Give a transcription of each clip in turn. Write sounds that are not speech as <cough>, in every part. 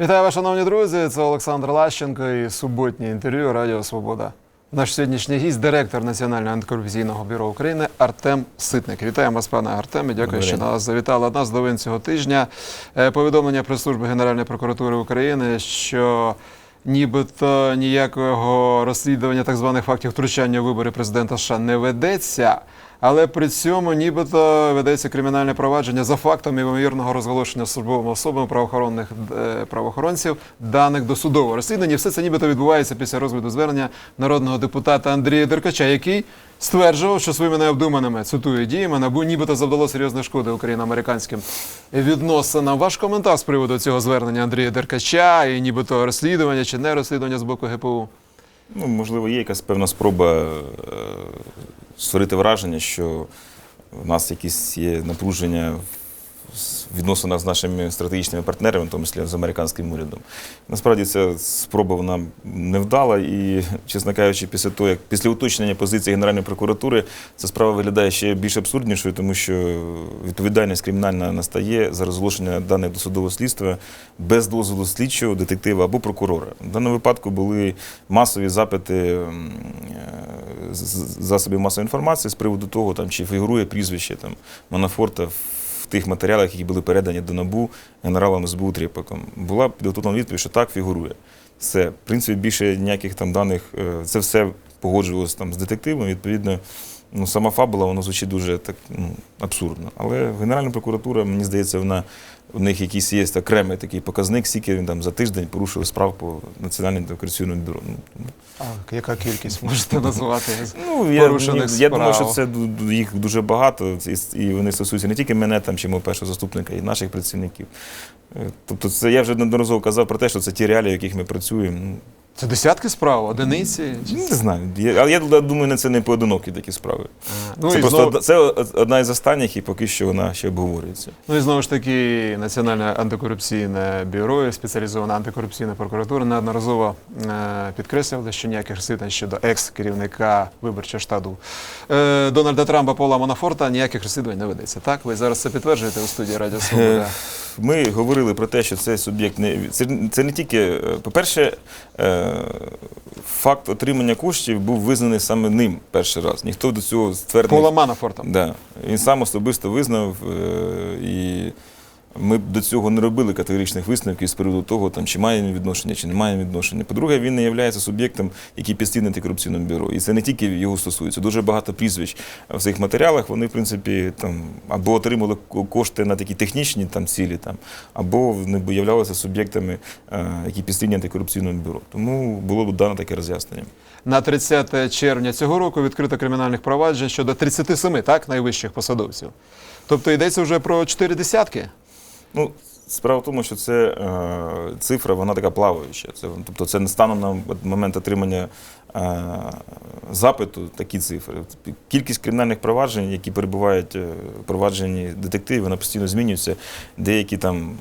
Вітаю вас, шановні друзі. Це Олександр Лащенко і суботнє інтерв'ю Радіо Свобода. Наш сьогоднішній гість, директор Національного антикорупційного бюро України Артем Ситник. Вітаємо вас, пане Артеме. Дякую, Добрий що нас завітали. Одна з новин цього тижня. Е, Повідомлення прес-служби Генеральної прокуратури України, що нібито ніякого розслідування так званих фактів втручання у вибори президента США не ведеться. Але при цьому нібито ведеться кримінальне провадження за фактом ймовірного розголошення службовими особами правоохоронних е, правоохоронців даних до судового розслідування. Все це нібито відбувається після розгляду звернення народного депутата Андрія Деркача, який стверджував, що своїми необдуманими цитую діями набу нібито завдало серйозної шкоди україно-американським відносинам. Ваш коментар з приводу цього звернення Андрія Деркача і нібито розслідування чи не розслідування з боку ГПУ. Ну, можливо, є якась певна спроба е, створити враження, що в нас якісь є напруження в відносинах з нашими стратегічними партнерами, в тому числі з американським урядом. Насправді ця спроба вона не вдала, і, чесно кажучи, після того, як після уточнення позиції Генеральної прокуратури, ця справа виглядає ще більш абсурднішою, тому що відповідальність кримінальна настає за розголошення даних досудового слідства без дозволу слідчого, детектива або прокурора. В даному випадку були масові запити засобів масової інформації з приводу того, там, чи фігурує прізвище там, Манафорта тих матеріалах, які були передані до НАБУ генералом СБУ Тріпаком. Була підготовлена відповідь, що так фігурує. Все. В принципі, більше ніяких там даних, е, це все погоджувалося там з детективом. Відповідно, ну, сама фабула, вона звучить дуже так, ну, абсурдно. Але Генеральна прокуратура, мені здається, вона у них якийсь є окремий такий показник, скільки він там за тиждень порушив справ по Національному антикорупційному бюро. Ну, А яка кількість можете назвати? Ну, я, порушених я, я думаю, що це їх дуже багато, і, і вони стосуються не тільки мене, там, чи мого першого заступника, і наших працівників. Е, Тобто, це я вже неодноразово казав про те, що це ті реалії, в яких ми працюємо. Це десятки справ, одиниці. Не знаю. Я, але я думаю, це не поодинокі такі справи. Ну, це і просто знову, одна- це одна із останніх, і поки що вона ще обговорюється. ну і знову ж таки, Національне антикорупційне бюро і спеціалізована антикорупційна прокуратура неодноразово е, підкреслювали, що ніяких розслідувань щодо екс-керівника виборчого штабу е, Дональда Трампа Пола Манафорта ніяких розслідувань не ведеться. Так, ви зараз це підтверджуєте у студії Радіо Свобода. Ми говорили про те, що цей суб'єкт не це, це не тільки, е, по-перше, е, факт отримання коштів був визнаний саме ним перший раз. Ніхто до цього ствердив. Пола Манафорта. Да. Він сам особисто визнав, е, і ми б до цього не робили категоричних висновків з приводу того, там, чи має він відношення, чи не має відношення. По-друге, він не є суб'єктом, який підслідний антикорупційному бюро. І це не тільки його стосується. Дуже багато прізвищ в цих матеріалах. Вони, в принципі, там або отримали кошти на такі технічні там, цілі, там, або не являлися суб'єктами, е, які підслідні антикорупційному бюро. Тому було б дано таке роз'яснення. На 30 червня цього року відкрито кримінальних проваджень щодо 37 так, найвищих посадовців. Тобто йдеться вже про чотири десятки. Ну, справа в тому, що це е, цифра, вона така плаваюча. Це, тобто це не станом на момент отримання е, запиту такі цифри. Кількість кримінальних проваджень, які перебувають е, в провадженні детективів, вона постійно змінюється. Деякі там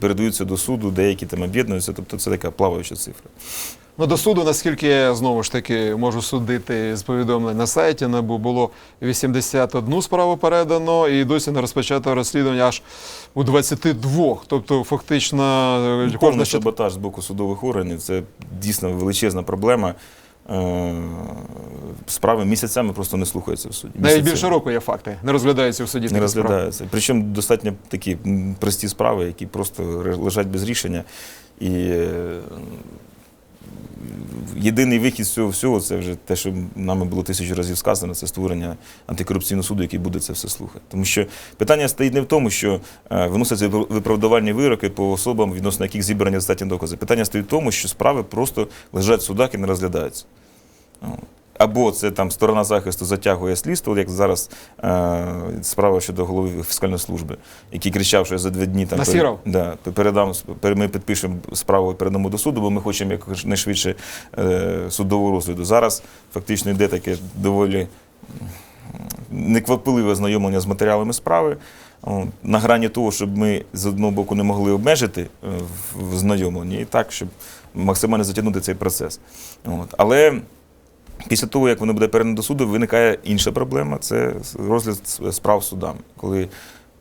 передаються до суду, деякі там об'єднуються. Тобто це така плаваюча цифра. Ну, до суду, наскільки я знову ж таки можу судити з повідомлень на сайті, НАБУ було 81 справу передано і досі не розпочато розслідування аж у 22. Тобто, фактично, е, кожна ще саботаж з боку судових органів це дійсно величезна проблема. Е, Справи місяцями просто не слухаються в суді. навіть Місяцями. більше року є факти. Не розглядаються в суді. не такі справи. розглядаються. Причому достатньо такі прості справи, які просто лежать без рішення. І е, єдиний вихід з цього всього це вже те, що нами було тисячу разів сказано, це створення антикорупційного суду, який буде це все слухати. Тому що питання стоїть не в тому, що е, виносяться виправдувальні вироки по особам, відносно яких зібрані достатні докази. Питання стоїть в тому, що справи просто лежать в судах і не розглядаються. Або це там сторона захисту затягує слідство, як зараз е, справа щодо голови фіскальної служби, який кричав, що я за два дні там Насіров? да, передам ми підпишемо справу і передамо до суду, бо ми хочемо якнайшвидше е, судового розгляду. Зараз фактично йде таке доволі неквапливе знайомлення з матеріалами справи. На грані того, щоб ми з одного боку не могли обмежити е, в- в знайомленні, і так, щоб максимально затягнути цей процес. От. Але Після того, як воно буде передано до суду, виникає інша проблема це розгляд справ судами, коли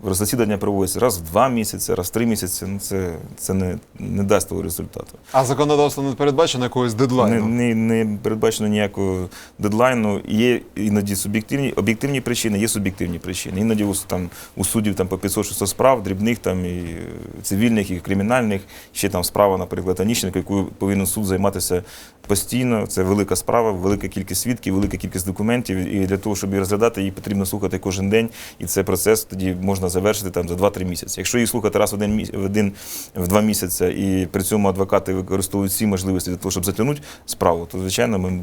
засідання проводяться раз в два місяці, раз в три місяці. Ну це, це не, не дасть того результату. А законодавство не передбачено якогось дедлайну? не, не передбачено ніякого дедлайну. Є іноді суб'єктивні об'єктивні причини, є суб'єктивні причини. Іноді у, там, у суддів там, по 500-600 справ, дрібних там, і е, цивільних, і кримінальних. Ще там справа, наприклад, Аніщенка, якою повинен суд займатися постійно. Це велика справа, велика кількість свідків, велика кількість документів. І для того, щоб її розглядати, її потрібно слухати кожен день. І цей процес тоді можна завершити там, за 2-3 місяці. Якщо її слухати раз в один, міс- в один в два місяці, і при цьому адвокати використовують всі можливості для того, щоб затягнути справу, то звичайно ми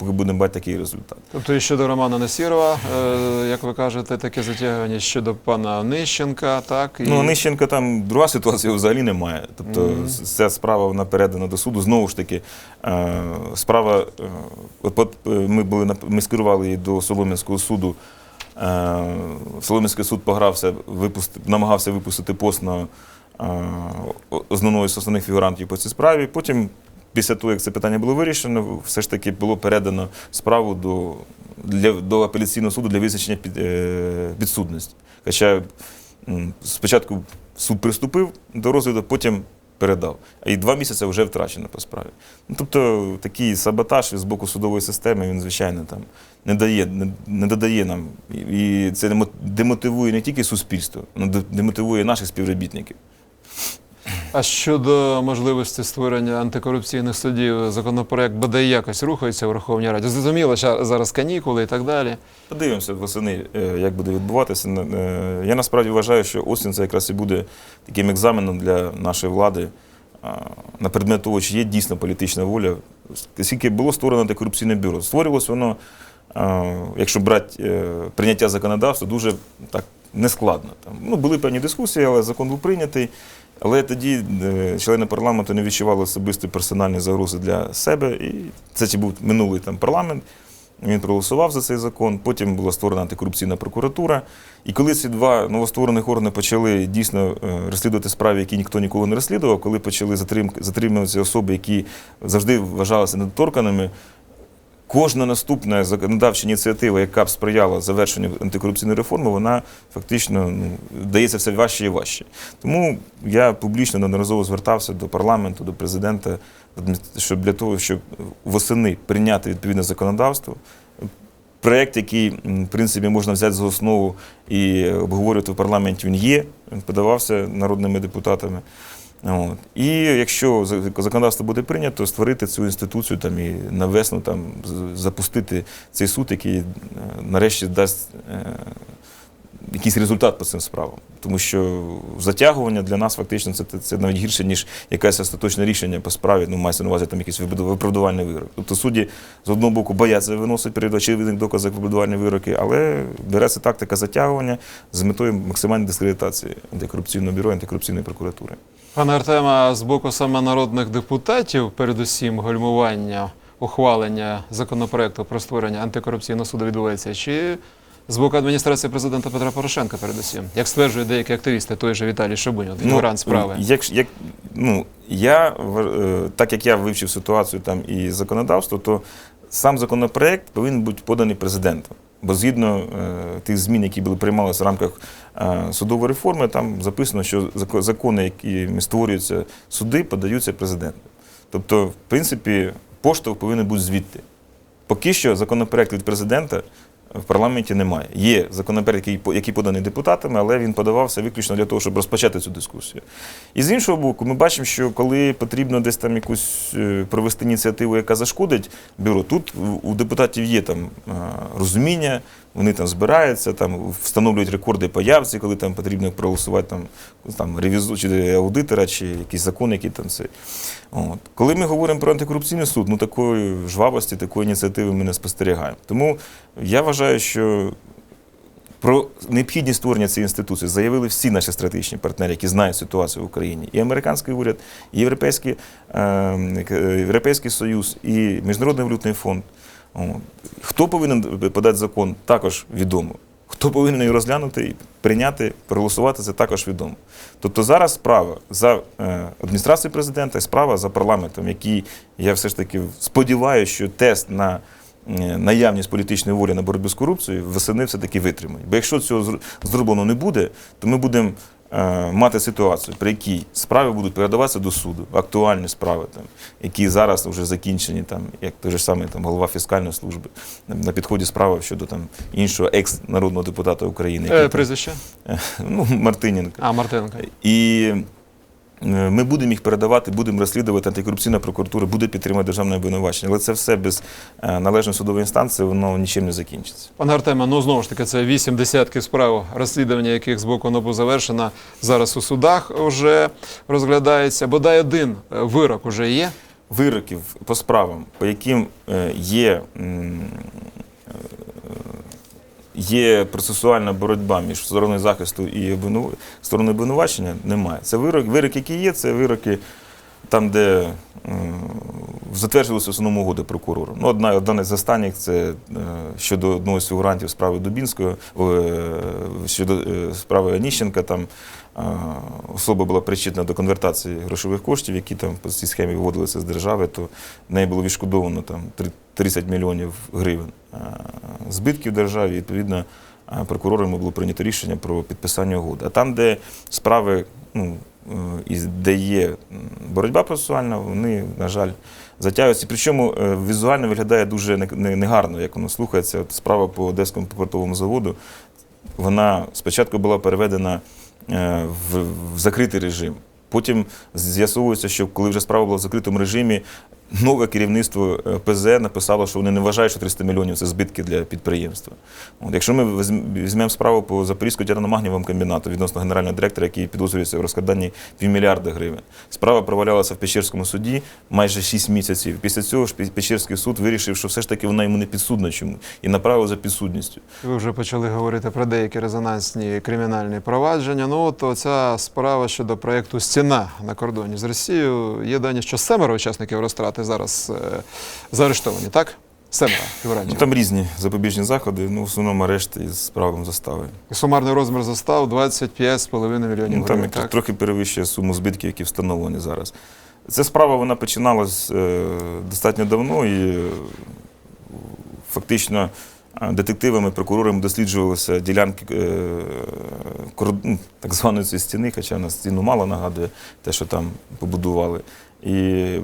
будемо бачити такий результат. Тобто і щодо Романа Насірова, е, як ви кажете, таке затягування щодо пана Нищенка, так? І... Ну, Нищенка там друга ситуація взагалі немає. Тобто Мгм. з- ця справа вона передана до суду. Знову ж таки, е, справа, е, от, ми були ми скерували її до Солом'янського суду. Е, Солом'янський суд погрався, випусти, намагався випустити пост на е, з основних фігурантів по цій справі. Потім, після того, як це питання було вирішено, все ж таки було передано справу до, для, до апеляційного суду для визначення під, е, підсудності. Хоча спочатку суд приступив до розгляду, потім передав. І два місяці вже втрачено по справі. Ну, тобто такий саботаж з боку судової системи, він, звичайно, там не дає, не, не додає нам. І це демо- демотивує не тільки суспільство, але демотивує наших співробітників. А щодо можливості створення антикорупційних судів, законопроект бодай якось рухається в Верховній Раді. Зрозуміло, зараз канікули і так далі. Подивимося восени, е, як буде відбуватися. Е, Я насправді вважаю, що осінь це якраз і буде таким екзаменом для нашої влади на предмет того, чи є дійсно політична воля. Скільки було створено антикорупційне бюро. Створювалось воно, якщо брати е, прийняття законодавства, дуже так нескладно. Там, ну, були певні дискусії, але закон був прийнятий. Але тоді е, члени парламенту не відчували особисті персональні загрози для себе. І це чи був минулий там парламент. Він проголосував за цей закон. Потім була створена антикорупційна прокуратура. І коли ці два новостворених органи почали дійсно е, розслідувати справи, які ніхто ніколи не розслідував, коли почали затрим- затримуватися особи, які завжди вважалися недоторканими, кожна наступна законодавча ініціатива, яка б сприяла завершенню антикорупційної реформи, вона фактично ну, дається все важче і важче. Тому я публічно неодноразово звертався до парламенту, до президента, щоб для того, щоб восени прийняти відповідне законодавство. Проєкт, який, в принципі, можна взяти за основу і обговорювати в парламенті, він є, він подавався народними депутатами. От. І якщо законодавство буде прийнято, створити цю інституцію там, і на весну там, запустити цей суд, який е, нарешті дасть е, якийсь результат по цим справам. Тому що затягування для нас фактично це, це навіть гірше, ніж якесь остаточне рішення по справі, ну, мається на увазі там якийсь виправду- виправдувальний вирок. Тобто судді з одного боку бояться виносити перед очевидних доказах виправдувальні вироки, але береться тактика затягування з метою максимальної дискредитації антикорупційного бюро, антикорупційної прокуратури. Пане Артема, з боку саме народних депутатів, передусім гальмування ухвалення законопроекту про створення антикорупційного суду відбувається, чи з боку адміністрації президента Петра Порошенка, передусім, як стверджують деякі активісти, той же Віталій Шабунін, фігурант справи. Як, як, ну, я, е, так як я вивчив ситуацію там і законодавство, то сам законопроект повинен бути поданий президентом. Бо згідно е, тих змін, які були приймалися в рамках е, судової реформи, там записано, що закони, якими створюються суди, подаються президенту. Тобто, в принципі, поштовх повинен бути звідти. Поки що законопроект від президента в парламенті немає. Є законопроект, який, який поданий депутатами, але він подавався виключно для того, щоб розпочати цю дискусію. І з іншого боку, ми бачимо, що коли потрібно десь там якусь е, провести ініціативу, яка зашкодить бюро, тут у- депутатів є там е, розуміння, вони там збираються, там встановлюють рекорди по явці, коли там потрібно проголосувати там, там ревізу чи аудитора, чи якийсь закон, який там це. От. Коли ми говоримо про антикорупційний суд, ну такої жвавості, такої ініціативи ми не спостерігаємо. Тому я вважаю, що про необхідність створення цієї інституції заявили всі наші стратегічні партнери, які знають ситуацію в Україні. І американський уряд, і Європейський, е, е, Європейський Союз, і Міжнародний валютний фонд. Хто повинен подати закон, також відомо. Хто повинен його розглянути, прийняти, проголосувати, це також відомо. Тобто зараз справа за е, адміністрацією президента і справа за парламентом, який я все ж таки сподіваюся, що тест на е, наявність політичної волі на боротьбу з корупцією восени все-таки витримають. Бо якщо цього зроблено не буде, то ми будемо мати ситуацію, при якій справи будуть передаватися до суду, актуальні справи, там, які зараз вже закінчені, там, як той же самий там, голова фіскальної служби, на, підході справа щодо там, іншого екс-народного депутата України, який, Е, там, прізвище? ну, Мартиненко. А, Мартиненко. І е, ми будемо їх передавати, будемо розслідувати. Антикорупційна прокуратура буде підтримувати державне обвинувачення. Але це все без е, належної судової інстанції, воно нічим не закінчиться. Пане Артеме, ну знову ж таки, це вісім десятків справ, розслідування яких з боку НАБУ завершено. Зараз у судах вже розглядається. Бодай один е, вирок уже є. Вироків по справам, по яким е, є, е, є процесуальна боротьба між стороною захисту і стороною обвинувачення, немає. Це вирок, вирок, які є, це вироки там, де м, затверджувалися в основному угоди прокурором. Ну, одна, одна з останніх це е, щодо одного з фігурантів справи Дубінського, е, щодо е, справи Аніщенка. Там е, особа була причетна до конвертації грошових коштів, які там по цій схемі виводилися з держави, то неї було відшкодовано там три- 30 мільйонів гривень збитків державі. Відповідно, е, прокурорами було прийнято рішення про підписання угоди. А там, де справи, ну, е, і де є боротьба процесуальна, вони, на жаль, затягуються. Причому е, візуально виглядає дуже не- не- негарно, як воно слухається. От справа по Одеському портовому заводу. Вона спочатку була переведена в, в закритий режим. Потім з'ясовується, що коли вже справа була в закритому режимі, нове керівництво е, ПЗ написало, що вони не вважають, що 300 мільйонів це збитки для підприємства. От, якщо ми візьм- візьмемо справу по Запорізькому тягномагнієвому комбінату відносно генерального директора, який підозрюється в розкраданні півмільярда гривень, справа провалялася в Печерському суді майже 6 місяців. Після цього ж Пе- Печерський суд вирішив, що все ж таки вона йому не підсудна чому і направив за підсудністю. Ви вже почали говорити про деякі резонансні кримінальні провадження. Ну от оця справа щодо проєкту Стіна на кордоні з Росією. Є дані, що семеро учасників розтрати зараз е, заарештовані, так? Семеро Ну, там різні запобіжні заходи, ну в основному арешт із правом застави. І Сумарний розмір застав 25,5 мільйонів гривень. Ну, там. Так? трохи перевищує суму збитків, які встановлені зараз. Ця справа вона починалась е, достатньо давно і е, фактично детективами, прокурорами досліджувалися ділянки е, ну, так званої цієї стіни, хоча на стіну мало нагадує те, що там побудували. І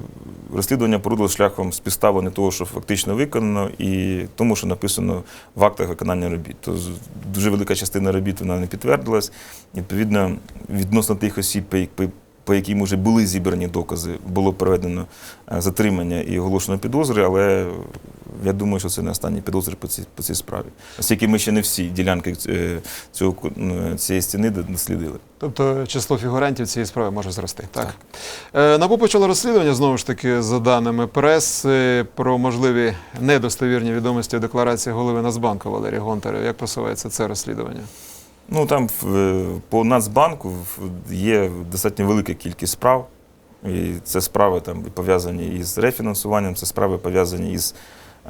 розслідування порудило шляхом співставлення того, що фактично виконано, і тому, що написано в актах виконання робіт. То дуже велика частина робіт вона не підтвердилась. Відповідно, відносно тих осіб, по, як- по, по яким вже були зібрані докази, було проведено е, затримання і оголошено підозри, але я думаю, що це не останні підозри по цій, по цій справі. Оскільки ми ще не всі ділянки е, цього, ну, цієї стіни дослідили. Тобто число фігурантів цієї справи може зрости. Так. Е, НАБУ почало розслідування знову ж таки за даними преси про можливі недостовірні відомості у декларації голови Нацбанку Валерія Гонтаря. Як просувається це розслідування? Ну там е, по Нацбанку є достатньо велика кількість справ. І це справи там пов'язані із рефінансуванням, це справи пов'язані із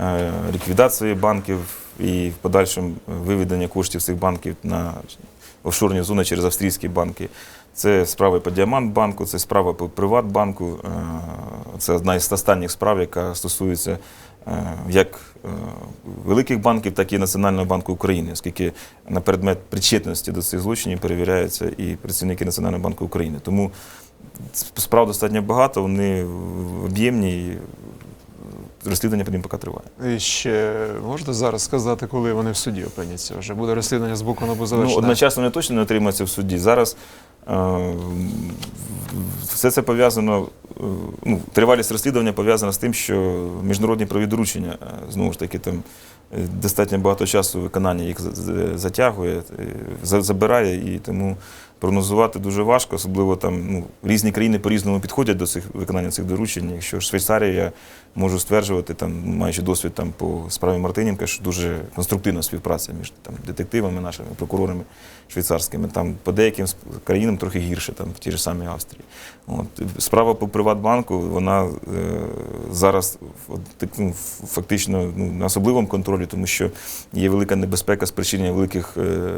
е, ліквідацією банків і в подальшому виведення коштів цих банків на офшорні зони через австрійські банки. Це справи по Діамантбанку, це справа по Приватбанку. е, Це одна із останніх справ, яка стосується як е, великих банків, так і Національного банку України, оскільки на предмет причетності до цих злочинів перевіряються і працівники Національного банку України. Тому справ достатньо багато, вони об'ємні розслідування по ним поки триває. І ще можете зараз сказати, коли вони в суді опиняться? Вже буде розслідування з боку НАБУ Ну, одночасно вони точно не отримаються в суді. Зараз е, все це пов'язано, е, ну, тривалість розслідування пов'язана з тим, що міжнародні праві доручення, е, знову ж таки, там е, достатньо багато часу виконання їх за- за- затягує, е, забирає, і тому прогнозувати дуже важко, особливо там ну, різні країни по-різному підходять до цих виконання цих доручень. Якщо Швейцарія, я можу стверджувати, там, маючи досвід там, по справі Мартинівка, що дуже конструктивна співпраця між там, детективами нашими, прокурорами швейцарськими. Там по деяким країнам трохи гірше, там, в тій ж самій Австрії. От. Справа по Приватбанку, вона е, зараз так, ну, фактично ну, на особливому контролі, тому що є велика небезпека спричинення великих е,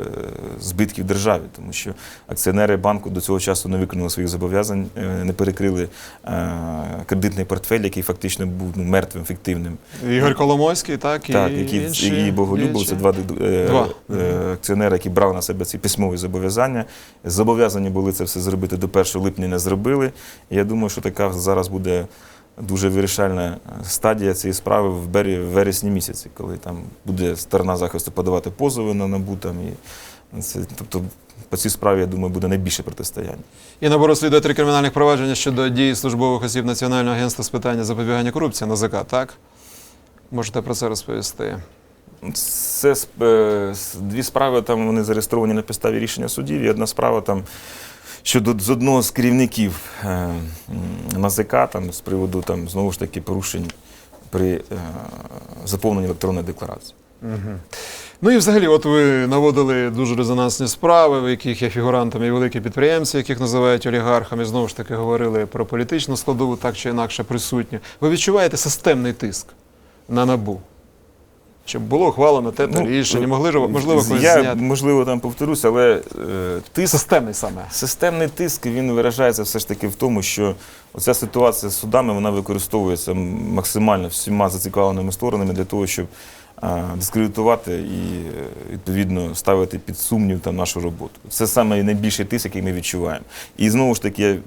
збитків державі, тому що акціонери банку до цього часу не виконали своїх зобов'язань, е, не перекрили е, кредитний портфель, який фактично був ну, мертвим, фіктивним. Ігор Коломойський, так, і Так, які інші і Боголюбов, діячі. це два, е, Два. е, акціонери, які брали на себе ці письмові зобов'язання. Зобов'язані були це все зробити до 1 липня, не зробили. Я думаю, що така зараз буде дуже вирішальна стадія цієї справи в вересні місяці, коли там буде сторона захисту подавати позови на набу. Там, і це, тобто по цій справі, я думаю, буде найбільше протистояння. І набор розслідує три кримінальних провадження щодо дії службових осіб Національного агентства з питання запобігання корупції НАЗК, так? Можете про це розповісти. Це е, дві справи там вони зареєстровані на підставі рішення судів. І одна справа там щодо з одного з керівників е, НАЗК, там з приводу там знову ж таки порушень при е, заповненні електронної декларації. Ну і взагалі, от ви наводили дуже резонансні справи, в яких є фігурантами і великі підприємці, яких називають олігархами. Знову ж таки говорили про політичну складову, так чи інакше присутню. Ви відчуваєте системний тиск на набу? Щоб було ухвалено те Ну, рішення, могли ж можливо когось Я зняти. можливо там повторюсь, але е, тиск Системний саме. Системний тиск він виражається все ж таки в тому, що оця ситуація з судами вона використовується максимально всіма зацікавленими сторонами для того, щоб а, дискредитувати і е, відповідно ставити під сумнів там нашу роботу. Це саме найбільший тиск, який ми відчуваємо. І знову ж таки, е,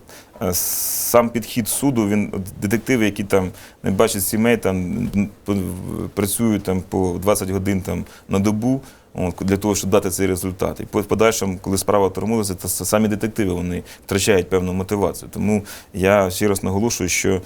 сам підхід суду, він детективи, які там не бачать сімей, там працюють там по 20 годин там на добу. От, для того, щоб дати цей результат. І в подальшому, коли справа тормозиться, то самі детективи вони втрачають певну мотивацію. Тому я ще раз наголошую, що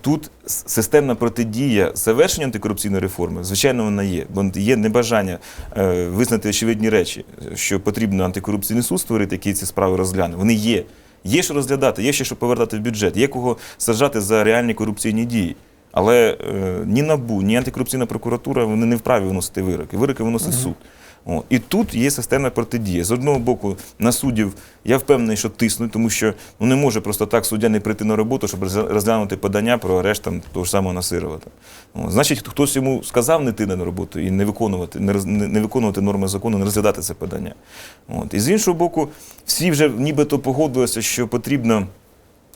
тут системна протидія завершенню антикорупційної реформи, звичайно, вона є. Бо є небажання е, визнати очевидні речі, що потрібно антикорупційний суд створити, який ці справи розгляне. Вони є. Є що розглядати, є ще що повертати в бюджет, є кого саджати за реальні корупційні дії. Але е, ні НАБУ, ні антикорупційна прокуратура вони не вправі виносити вироки. Вироки виносить суд. О, і тут є системна протидія. З одного боку, на суддів я впевнений, що тиснуть, тому що ну, не може просто так суддя не прийти на роботу, щоб розглянути подання про арешт там, того ж самого Насирова. О, значить, хтось йому сказав не йти на роботу і не виконувати, не, не виконувати норми закону, не розглядати це подання. От. І з іншого боку, всі вже нібито погодилися, що потрібно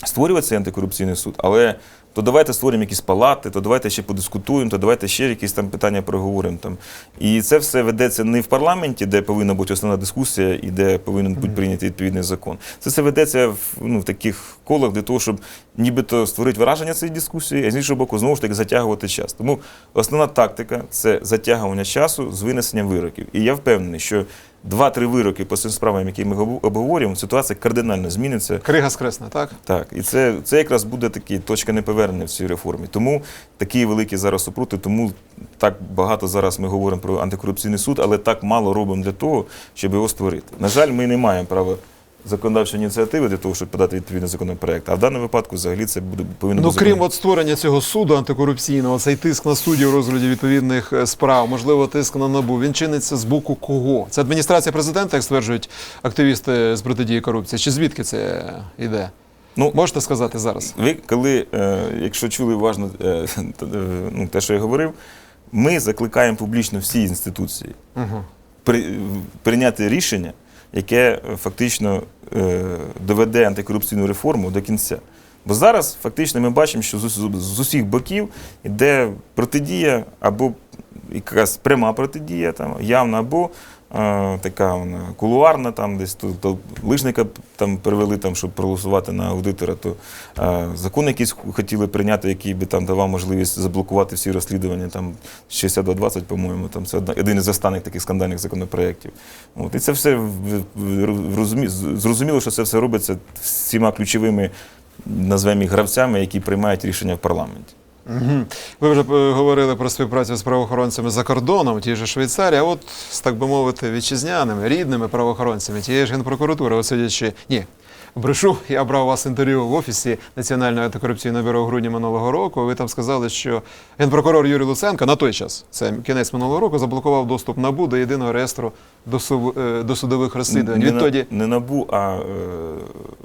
створювати цей антикорупційний суд, але то давайте створимо якісь палати, то давайте ще подискутуємо, то давайте ще якісь там питання проговоримо. Там. І це все ведеться не в парламенті, де повинна бути основна дискусія і де повинен бути прийнятий відповідний закон. Це все ведеться в, ну, в таких колах для того, щоб нібито створити враження цієї дискусії, а з іншого боку, знову ж таки затягувати час. Тому основна тактика це затягування часу з винесенням вироків. І я впевнений, що два-три вироки по цим справам, які ми обговорюємо, ситуація кардинально зміниться. Крига скресна, так? Так, і це, це якраз буде такі точка неповернення в цій реформі. Тому такі великі зараз супроти, тому так багато зараз ми говоримо про антикорупційний суд, але так мало робимо для того, щоб його створити. На жаль, ми не маємо права законодавчої ініціативи для того, щоб подати відповідний законопроект. А в даному випадку взагалі це буде повинно Ну, крім от створення цього суду антикорупційного, цей тиск на суддів у розгляді відповідних е, справ, можливо, тиск на набу. Він чиниться з боку кого? Це адміністрація президента, як стверджують активісти з протидії корупції. Чи звідки це йде? Ну, Можете сказати зараз? Ви коли, е, якщо чули уважно е, <laughs> ну, те, що я говорив, ми закликаємо публічно всі інституції Угу. при, прийняти рішення, яке е, фактично е, доведе антикорупційну реформу до кінця. Бо зараз фактично ми бачимо, що з, усіх боків йде протидія або якась пряма протидія, там, явна, або така вона, кулуарна, там десь то, то лижника там привели, там, щоб проголосувати на аудитора, то е, закон якийсь хотіли прийняти, який би там давав можливість заблокувати всі розслідування, там 6220, по-моєму, там це один із останніх таких скандальних законопроєктів. От, і це все розумі- зрозуміло, що це все робиться всіма ключовими, назвемо їх гравцями, які приймають рішення в парламенті. Угу. Ви вже е, говорили про співпрацю з правоохоронцями за кордоном, ті ж Швейцарії, а от, так би мовити, вітчизняними, рідними правоохоронцями, тієї ж генпрокуратури, сидячи. Ні. Брешу, я брав у вас інтерв'ю в офісі Національного антикорупційного бюро у грудні минулого року. Ви там сказали, що генпрокурор Юрій Луценко на той час, це кінець минулого року, заблокував доступ НАБУ до єдиного реєстру досув- е, досудових розслідувань. Не, Відтоді не набу, а е,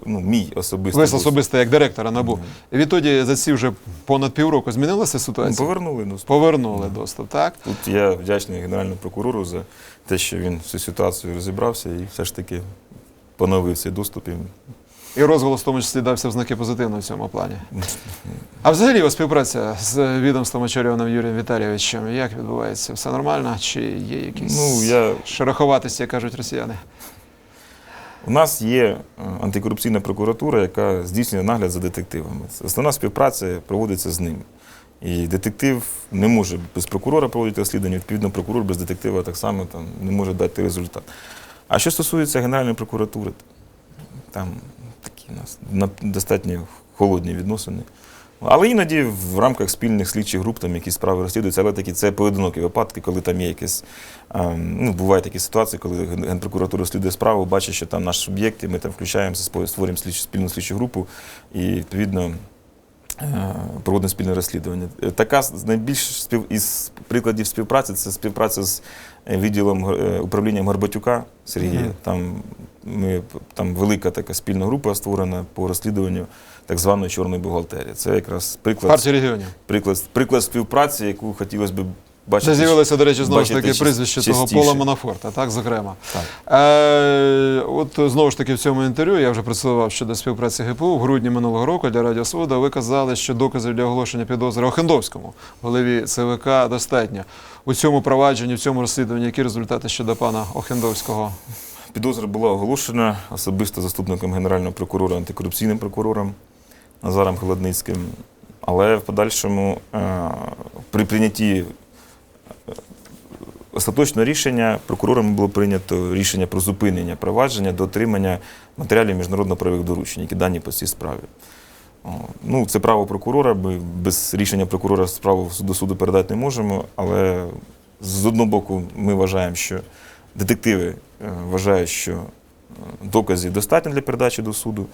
ну, мій особистий. ви досвід. особисто як директора НАБУ. Відтоді за ці вже понад півроку змінилася Ну, ситуація? Повернули доступ. Повернули доступ, так? Тут я вдячний генеральному прокурору за те, що він всю ситуацію розібрався і все ж таки поновив цей доступ. І І розголос в тому числі дався в знаки позитивно в цьому плані. А взагалі його співпраця з відомством очолюваним Юрієм Віталійовичем, як відбувається? Все нормально? Чи є якісь Ну, я- шероховатості, як кажуть росіяни? У нас є е, антикорупційна прокуратура, яка здійснює нагляд за детективами. Основна співпраця проводиться з ним. І детектив не може без прокурора проводити розслідування, відповідно, прокурор без детектива так само там, не може дати результат. А що стосується Генеральної прокуратури, там такі у нас на- достатньо холодні відносини. Але іноді в рамках спільних слідчих груп там якісь справи розслідуються, але такі це поодинокі випадки, коли там є якесь. ем, Ну, бувають такі ситуації, коли Генпрокуратура розслідує справу, бачить, що там наш суб'єкт, і ми там включаємося, створюємо спільну слідчу групу і відповідно проводимо спільне розслідування. Е, Така з найбільш спів... із прикладів співпраці це співпраця з е, відділом управління управлінням Горбатюка Сергія. Мгм. Там ми там велика така спільна група створена по розслідуванню так званої чорної бухгалтерії. Це якраз приклад, регіонів. приклад, приклад співпраці, яку хотілося б бачити. Де з'явилося, до речі, знову ж таки прізвище того. Пола Манафорта, так, зокрема. Так. Е, от знову ж таки в цьому інтерв'ю я вже представляв щодо співпраці ГПУ в грудні минулого року для Радіо Свобода. Ви казали, що доказів для оголошення підозри Охендовському, голові ЦВК, достатньо. У цьому провадженні, в цьому розслідуванні, які результати щодо пана Охендовського? Підозра була оголошена особисто заступником генерального прокурора, антикорупційним прокурором Назаром Холодницьким. Але в подальшому е, при прийнятті остаточного рішення прокурорами було прийнято рішення про зупинення провадження до отримання матеріалів міжнародно-правових доручень, які дані по цій справі. Ну, це право прокурора. Ми без рішення прокурора справу до суду передати не можемо. Але з одного боку, ми вважаємо, що детективи е, вважають, що е, доказів достатньо для передачі до суду.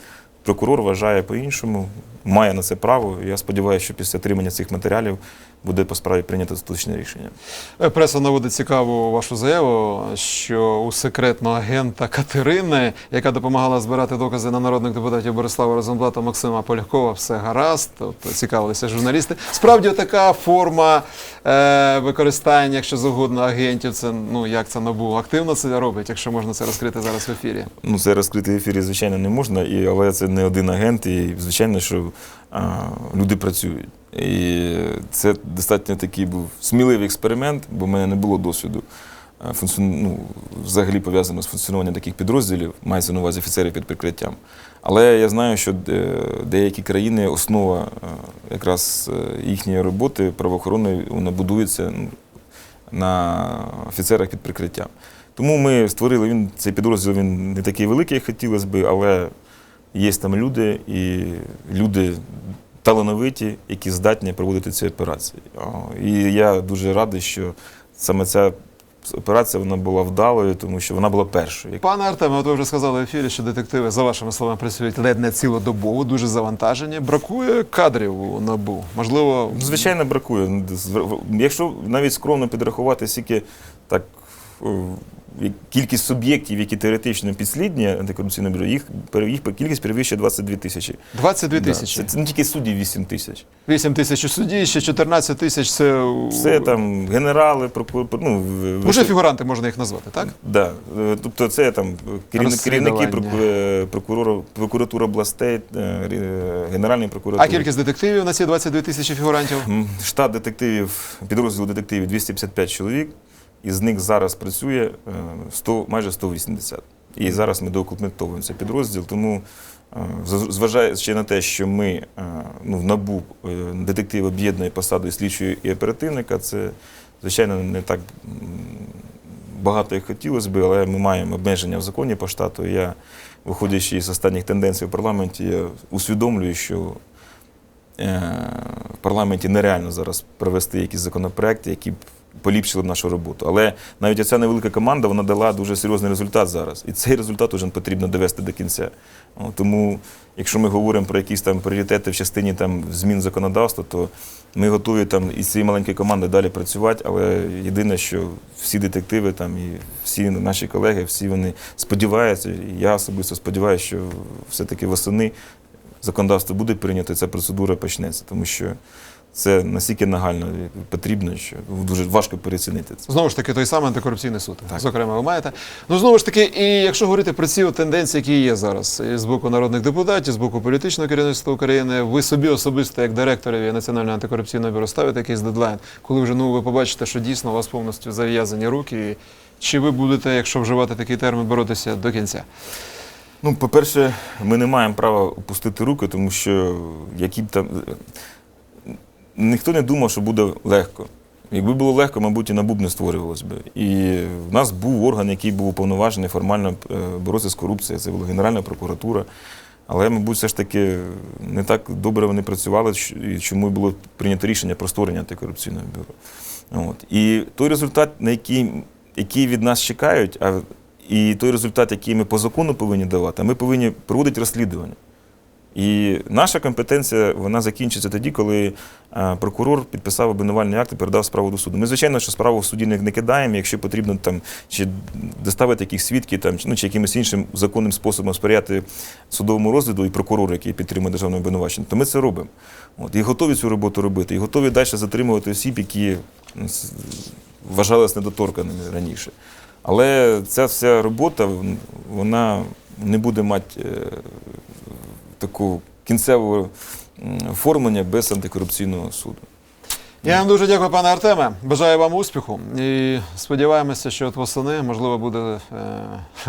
Прокурор вважає по-іншому, має на це право. Я сподіваюся, що після отримання цих матеріалів буде по справі прийнято остаточне рішення. Е, Преса наводить цікаву вашу заяву, що у секретного агента Катерини, яка допомагала збирати докази на народних депутатів Борислава Розенблата, Максима Полякова, все гаразд. Тобто цікавилися журналісти. Справді така форма е, використання, якщо завгодно, агентів. Це ну як це набу активно це робить, якщо можна це розкрити зараз в ефірі. Ну, це розкрити в ефірі, звичайно, не можна, і, але це не один агент, і звичайно, що а, люди працюють. І це достатньо такий був сміливий експеримент, бо в мене не було досвіду функціон... ну, взагалі пов'язано з функціонуванням таких підрозділів, мається на увазі офіцерів під прикриттям. Але я знаю, що деякі країни основа якраз е, їхньої роботи правоохоронної вона будується ну, на офіцерах під прикриттям. Тому ми створили він цей підрозділ. Він не такий великий, як хотілося б, але є там люди і люди талановиті, які здатні проводити ці операції. І я дуже радий, що саме ця операція вона була вдалою, тому що вона була першою. Пане Артеме, от ви вже сказали в ефірі, що детективи, за вашими словами, працюють ледь не цілодобово, дуже завантажені. Бракує кадрів у набу. Можливо, Звичайно, бракує. Якщо навіть скромно підрахувати, скільки так як- кількість суб'єктів, які теоретично підслідні антикорупційне бюро, їх, їх кількість перевищує 22 тисячі. 22 Да, тисячі. Це, це не тільки суддів 8 тисяч. 8 тисяч у суді, ще 14 тисяч це Це там генерали, прокур... ну, Уже фігуранти можна їх назвати, так? Да. Е, Тобто це там керівник, керівники е, прокурора, прокуратура областей, е, Генеральної прокуратури. А кількість детективів на ці 22 тисячі фігурантів? Штат детективів, підрозділ детективів 255 чоловік, із них зараз працює е, 100, майже 180. І зараз ми доукомплектовуємо цей підрозділ, тому е, зважаючи на те, що ми е, ну, в НАБУ е, детектив об'єднує посаду і слідчого і оперативника, це, звичайно, не так багато як хотілося б, але ми маємо обмеження в законі по штату. Я, виходячи з останніх тенденцій в парламенті, я усвідомлюю, що е, в парламенті нереально зараз провести якісь законопроекти, які б поліпшили б нашу роботу. Але навіть оця невелика команда вона дала дуже серйозний результат зараз. І цей результат вже потрібно довести до кінця. О, Тому, якщо ми говоримо про якісь там пріоритети в частині там, змін законодавства, то ми готові там із цією маленькою командою далі працювати. Але єдине, що всі детективи там і всі наші колеги, всі вони сподіваються, і я особисто сподіваюся, що все-таки восени законодавство буде прийнято, і ця процедура почнеться, тому що Це настільки нагально потрібно, що дуже важко переоцінити це. Знову ж таки, той самий антикорупційний суд. Так. Зокрема, ви маєте. Ну знову ж таки, і якщо говорити про ці тенденції, які є зараз, і з боку народних депутатів, з боку політичного керівництва України, ви собі особисто, як директорові Національного антикорупційного бюро, ставите якийсь дедлайн, коли вже ну ви побачите, що дійсно у вас повністю зав'язані руки. І чи ви будете, якщо вживати такий термін, боротися до кінця? Ну, по-перше, ми не маємо права опустити руки, тому що які б там. Ніхто не думав, що буде легко. Якби було легко, мабуть, і НАБУ б не створювалось би. І в нас був орган, який був уповноважений формально е, боротися з корупцією, це була Генеральна прокуратура. Але, мабуть, все ж таки не так добре вони працювали, чому було прийнято рішення про створення антикорупційного бюро. От. І той результат, на який, який від нас чекають, а і той результат, який ми по закону повинні давати, ми повинні проводити розслідування. І наша компетенція вона закінчиться тоді, коли е, прокурор підписав обвинувальний акт і передав справу до суду. Ми, звичайно, що справу в суді не, кидаємо, якщо потрібно там чи доставити якісь свідки, там ну, чи якимось іншим законним способом сприяти судовому розгляду і прокурору, який підтримує державне обвинувачення, то ми це робимо. От, і готові цю роботу робити, і готові далі затримувати осіб, які вважалися недоторканими раніше. Але ця вся робота вона не буде мати таку кінцевого оформлення без антикорупційного суду. Я вам дуже дякую, пане Артеме. Бажаю вам успіху. І сподіваємося, що от восени можливо буде е,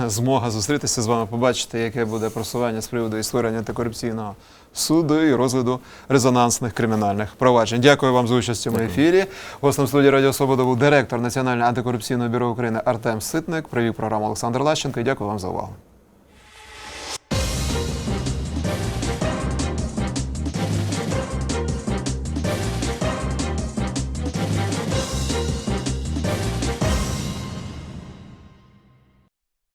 змога зустрітися з вами, побачити, яке буде просування з приводу і створення антикорупційного суду і розгляду резонансних кримінальних проваджень. Дякую вам за участь у цьому ефірі. Гостем студії Радіо Свобода був директор Національного антикорупційного бюро України Артем Ситник. Привів програму Олександр Лащенко. І дякую вам за увагу.